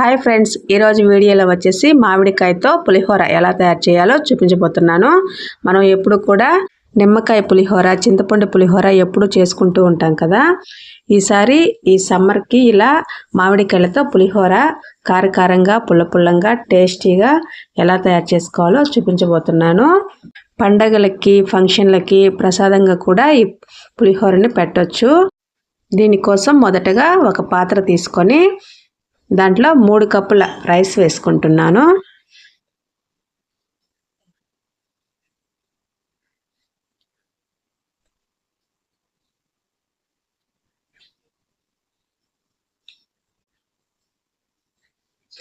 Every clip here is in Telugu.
హాయ్ ఫ్రెండ్స్ ఈరోజు వీడియోలో వచ్చేసి మామిడికాయతో పులిహోర ఎలా తయారు చేయాలో చూపించబోతున్నాను. మనం ఎప్పుడు కూడా నిమ్మకాయ పులిహోర చింతపండు పులిహోర ఎప్పుడు చేసుకుంటూ ఉంటాం కదా. ఈసారి ఈ సమ్మర్కి ఇలా మామిడికాయలతో పులిహోర కారకారంగా పుల్ల పుల్లంగా టేస్టీగా ఎలా తయారు చేసుకోవాలో చూపించబోతున్నాను. పండగలకి ఫంక్షన్లకి ప్రసాదంగా కూడా ఈ పులిహోరని పెట్టచ్చు. దీనికోసం మొదటగా ఒక పాత్ర తీసుకొని దాంట్లో మూడు కప్పుల రైస్ వేసుకుంటున్నాను.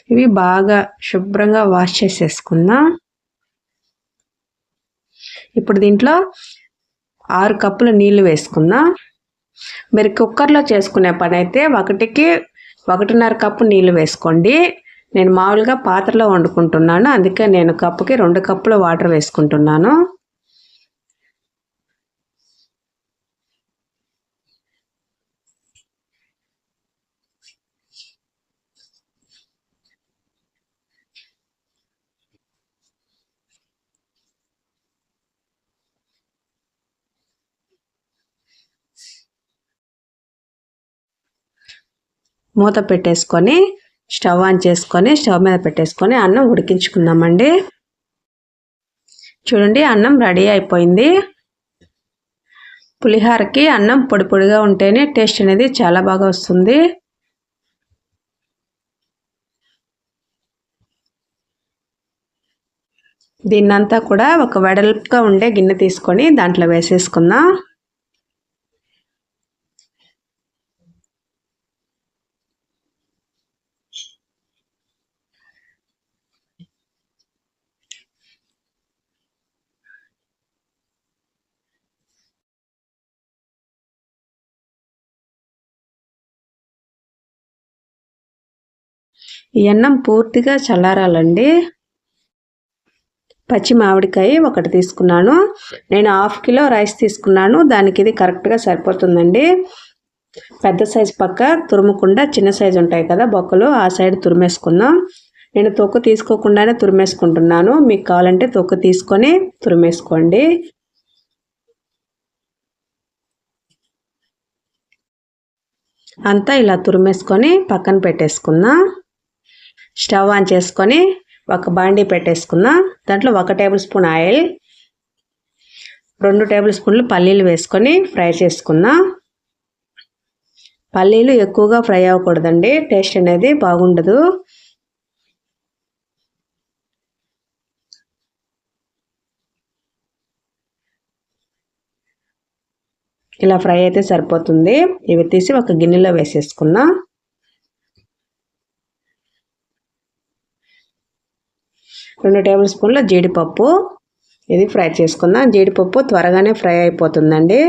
ఇవి బాగా శుభ్రంగా వాష్ చేసేసుకుందాం ఇప్పుడు దీంట్లో ఆరు కప్పుల నీళ్ళు వేసుకుందాం మీరు కుక్కర్లో చేసుకునే పని అయితే ఒకటికి ఒకటిన్నర కప్పు నీళ్ళు వేసుకోండి. నేను మామూలుగా పాత్రలో వండుకుంటున్నాను. అందుకే నేను కప్పుకి రెండు కప్పుల వాటర్ వేసుకుంటున్నాను. మూత పెట్టేసుకొని స్టవ్ ఆన్ చేసుకొని స్టవ్ మీద పెట్టేసుకొని అన్నం ఉడికించుకుందామండి. చూడండి అన్నం రెడీ అయిపోయింది. పులిహారకి అన్నం పొడి పొడిగా ఉంటేనే టేస్ట్ అనేది చాలా బాగా వస్తుంది. దీన్నంతా కూడా ఒక వెడల్పుగా ఉండే గిన్నె తీసుకొని దాంట్లో వేసేసుకుందాం. ఈ అన్నం పూర్తిగా చల్లారాలండి. పచ్చి మామిడికాయ ఒకటి తీసుకున్నాను. నేను హాఫ్ కిలో రైస్ తీసుకున్నాను. దానికి ఇది కరెక్ట్గా సరిపోతుందండి. పెద్ద సైజు పక్క తురుముకుండా చిన్న సైజు ఉంటాయి కదా బొక్కలు ఆ సైడ్ తురిమేసుకుందాం. నేను తొక్కు తీసుకోకుండానే తురిమేసుకుంటున్నాను. మీకు కావాలంటే తొక్కు తీసుకొని తురిమేసుకోండి. అంతా ఇలా తురిమేసుకొని పక్కన పెట్టేసుకుందాం. స్టవ్ ఆన్ చేసుకొని ఒక బాండీ పెట్టేసుకుందాం. దాంట్లో ఒక టేబుల్ స్పూన్ ఆయిల్ రెండు టేబుల్ స్పూన్లు పల్లీలు వేసుకొని ఫ్రై చేసుకుందాం. పల్లీలు ఎక్కువగా ఫ్రై అవ్వకూడదండి టేస్ట్ అనేది బాగుండదు. ఇలా ఫ్రై అయితే సరిపోతుంది. ఇవి తీసి ఒక గిన్నెలో వేసేసుకుందాం. రెండు టేబుల్ స్పూన్ల జీడిపప్పు. ఇది ఫ్రై చేసుకుందాం. జీడిపప్పు త్వరగానే ఫ్రై అయిపోతుందండి.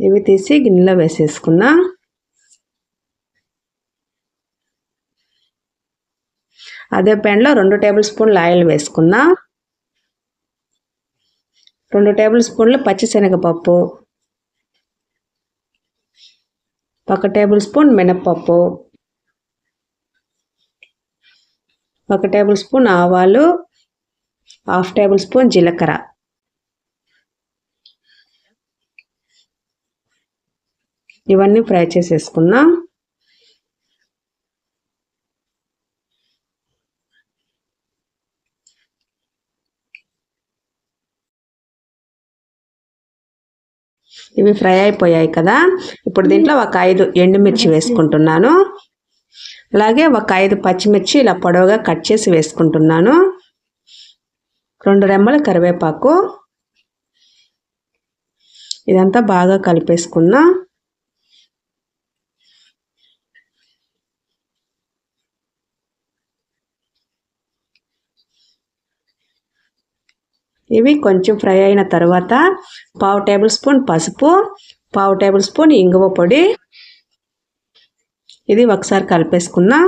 ఇవి తీసి గిన్నెలో వేసేసుకుందాం. అదే ప్యాన్లో రెండు టేబుల్ స్పూన్లు ఆయిల్ వేసుకుందాం. రెండు టేబుల్ స్పూన్లు పచ్చిశనగపప్పు. ఒక టేబుల్ స్పూన్ మినప్పప్పు ఒక టేబుల్ స్పూన్ ఆవాలు హాఫ్ టేబుల్ స్పూన్ జీలకర్ర. ఇవన్నీ ఫ్రై చేసేసుకుందాం ఇవి ఫ్రై అయిపోయాయి కదా. ఇప్పుడు దీంట్లో ఒక ఐదు ఎండుమిర్చి వేసుకుంటున్నాను. అలాగే ఒక ఐదు పచ్చిమిర్చి ఇలా పొడవుగా కట్ చేసి వేసుకుంటున్నాను. రెండు రెమ్మల కరివేపాకు. ఇదంతా బాగా కలిపేసుకున్నా. ఇవి కొంచెం ఫ్రై అయిన తర్వాత పావు టేబుల్ స్పూన్ పసుపు పావు టేబుల్ స్పూన్ ఇంగువ పొడి. ఇది ఒకసారి కలిపేసుకుందాం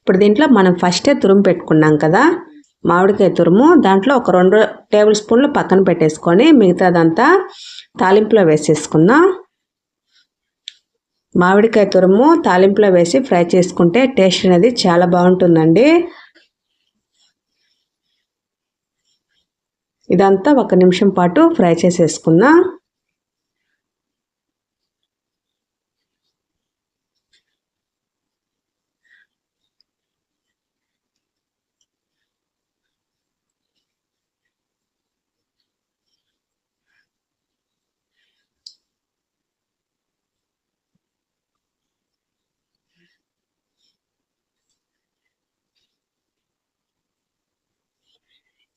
ఇప్పుడు దీంట్లో మనం ఫస్టే తురుము పెట్టుకున్నాం కదా మామిడికాయ తురుము. దాంట్లో ఒక రెండు టేబుల్ స్పూన్లు పక్కన పెట్టేసుకొని మిగతాదంతా తాలింపులో వేసేసుకుందాం మామిడికాయ తురుము తాలింపులో వేసి ఫ్రై చేసుకుంటే టేస్ట్ అనేది చాలా బాగుంటుందండి. ఇదంతా ఒక నిమిషం పాటు ఫ్రై చేసేసుకుందాం.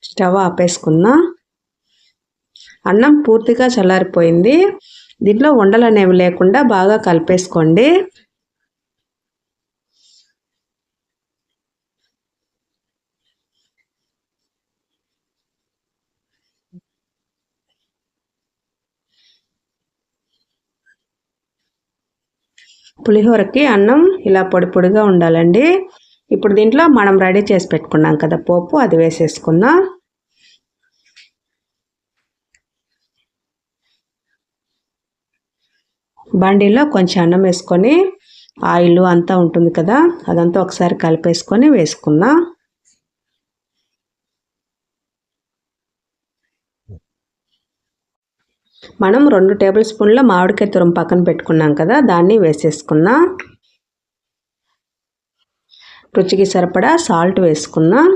స్టవ్ ఆపేసుకుందాం అన్నం పూర్తిగా చల్లారిపోయింది. దీంట్లో ఉండలు అనేవి లేకుండా బాగా కలిపేసుకోండి. పులిహోరకి అన్నం ఇలా పొడి పొడిగా ఉండాలండి. ఇప్పుడు దీంట్లో మనం రెడీ చేసి పెట్టుకున్నాం కదా పోపు అది వేసేసుకుందాం. బండిలో కొంచెం అన్నం వేసుకొని ఆయిల్ అంతా ఉంటుంది కదా అదంతా ఒకసారి కలిపేసుకొని వేసుకుందాం మనం రెండు టేబుల్ స్పూన్ల మామిడికాయ తురం పక్కన పెట్టుకున్నాం కదా దాన్ని వేసేసుకుందాం రుచికి సరిపడా సాల్ట్ వేసుకుందాం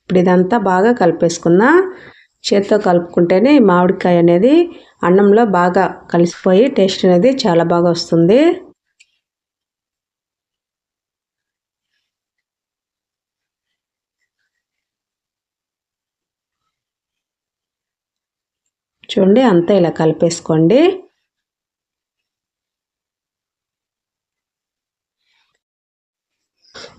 ఇప్పుడు ఇదంతా బాగా కలిపేసుకున్నా చేత్తో కలుపుకుంటేనే మామిడికాయ అనేది అన్నంలో బాగా కలిసిపోయి టేస్ట్ అనేది చాలా బాగా వస్తుంది. చూడండి అంతా ఇలా కలిపేసుకోండి.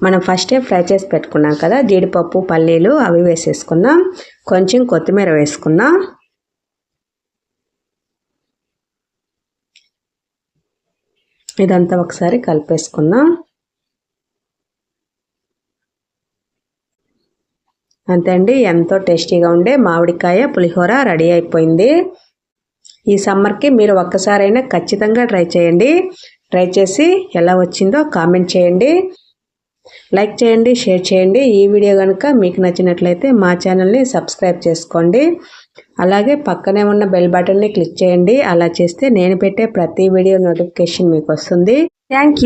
మనం ఫస్టే ఫ్రై చేసి పెట్టుకున్నాం కదా జీడిపప్పు పల్లీలు అవి వేసేసుకుందాం. కొంచెం కొత్తిమీర వేసుకుందాం. ఇదంతా ఒకసారి కలిపేసుకుందాం. అంతే అండి ఎంతో టేస్టీగా ఉండే మామిడికాయ పులిహోర రెడీ అయిపోయింది. ఈ సమ్మర్కి మీరు ఒక్కసారైనా ఖచ్చితంగా ట్రై చేయండి. ట్రై చేసి ఎలా వచ్చిందో కామెంట్ చేయండి. లైక్ చేయండి షేర్ చేయండి. ఈ వీడియో కనుక మీకు నచ్చినట్లయితే మా ఛానల్ని సబ్స్క్రైబ్ చేసుకోండి. అలాగే పక్కనే ఉన్న బెల్ బటన్ని క్లిక్ చేయండి. అలా చేస్తే నేను పెట్టే ప్రతి వీడియో నోటిఫికేషన్ మీకు వస్తుంది. థ్యాంక్